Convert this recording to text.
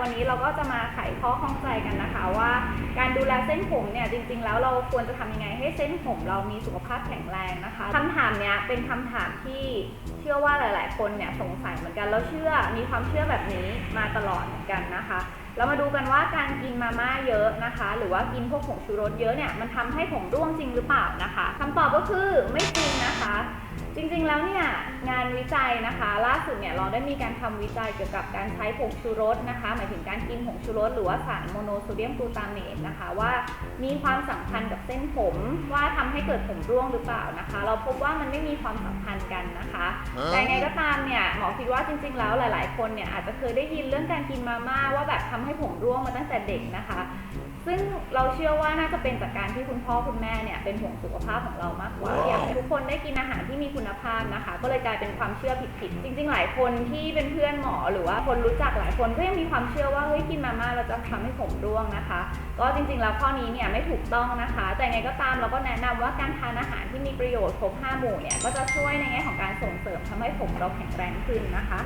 วันนี้เราก็จะมาไขข้อข้องใจกันนะคะว่า การดูแลเส้นผมเนี่ยจริง ๆ แล้วเราควรจะทำยังไงให้เส้นผมเรามีสุขภาพแข็งแรงนะคะคำถามเนี้ยเป็นคำถามที่เชื่อว่าหลาย ๆ คนเนี่ยสงสัยเหมือนกันแล้วเชื่อมีความเชื่อแบบนี้มาตลอดเหมือนกันนะคะเรามาดูกันว่าการกินมาม่าเยอะนะคะ หรือว่ากินพวกผงชูรสเยอะเนี่ยมันทำให้ผมร่วงจริงหรือเปล่านะคะคำตอบก็คือไม่จริงนะคะจริงๆ แล้วเนี่ยงานวิจัยนะคะ ล่าสุดเนี่ยเราได้มีการทำวิจัยเกี่ยวกับการใช้ผงชูรสนะคะ หมายถึงการกินผงชูรสหรือว่าสารโมโนโซเดียมกลูตาเมตนะคะว่ามีความสัมพันธ์กับเส้นผมว่าทำให้เกิดผมร่วงหรือเปล่านะคะ เราพบว่ามันไม่มีความสัมพันธ์กันนะคะ แต่ยังไงก็ตามเนี่ยหมอคิดว่าจริง ๆ แล้วหลาย ๆ คนเนี่ยอาจจะเคยได้ยินเรื่องการกินมาม่าว่าแบบทำให้ผมร่วงมาตั้งแต่เด็กนะคะ ซึ่งเราเชื่อว่าน่าจะเป็นจากการที่คุณพ่อคุณแม่เนี่ยเป็นห่วงสุขภาพของเรามากกว่าว้าวอยากให้ทุกคนได้กินอาหารที่มีคุณภาพนะคะ ก็เลยกลายเป็นความเชื่อผิดๆจริง ๆ หลายคนที่เป็นเพื่อนหมอหรือว่าคนรู้จักหลายคนก็ยังมีความเชื่อว่าเฮ้ยกินมาม่าเราจะทำให้ผมร่วงนะคะ ก็จริงๆแล้วข้อนี้เนี่ยไม่ถูกต้องนะคะ แต่ยังไงก็ตามเราก็แนะนำว่าการทานอาหารที่มีประโยชน์ครบ5หมู่เนี่ยก็จะช่วยในแง่ของการส่งเสริมทำให้ผมเราแข็งแรงขึ้นนะคะ